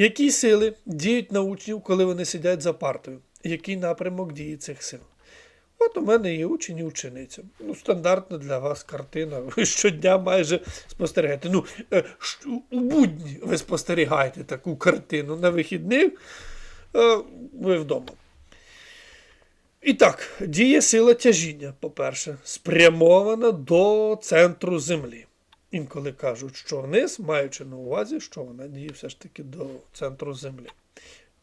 Які сили діють на учнів, коли вони сидять за партою? Який напрямок дії цих сил? От у мене є учень і учениця. Ну, стандартна для вас картина. Ви щодня майже спостерігаєте. Ну, е, у будні ви спостерігаєте таку картину. На вихідних е, ви вдома. І так, діє сила тяжіння, по-перше, спрямована до центру Землі. Інколи кажуть, що вниз, маючи на увазі, що вона діє все ж таки до центру Землі.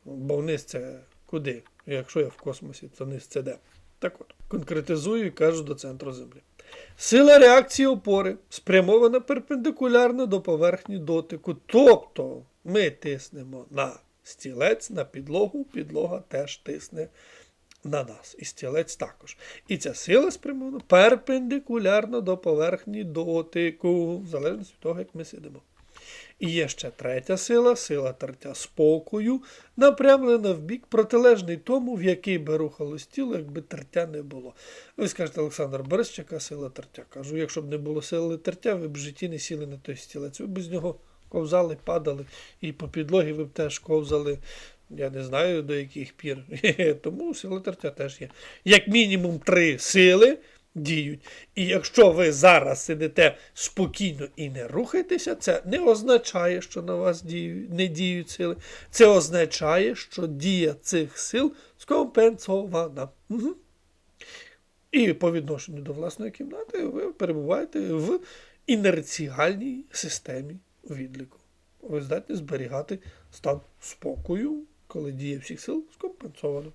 Бо вниз це куди? Якщо я в космосі, то вниз це де? Так от, конкретизую і кажу до центру Землі. Сила реакції опори спрямована перпендикулярно до поверхні дотику. Тобто ми тиснемо на стілець, на підлогу, підлога теж тисне на нас. І стілець також. І ця сила спрямована перпендикулярно до поверхні дотику, в залежності від того, як ми сидимо. І є ще третя сила, сила тертя спокою, напрямлена в бік протилежний тому, в який би рухалось тіло, якби тертя не було. Ви скажете, Олександр Борис, яка сила тертя? Кажу, якщо б не було сили тертя, ви б в житті не сіли на той стілець. Ви б з нього ковзали, падали, і по підлогі ви б теж ковзали. Я не знаю до яких пір. Тому сила тертя теж є. Як мінімум три сили діють. І якщо ви зараз сидите спокійно і не рухаєтеся, це не означає, що на вас діють, не діють сили. Це означає, що дія цих сил скомпенсована. Угу. І по відношенню до власної кімнати ви перебуваєте в інерціальній системі відліку. Ви здатні зберігати стан спокою, коли дія всіх сил скомпенсована.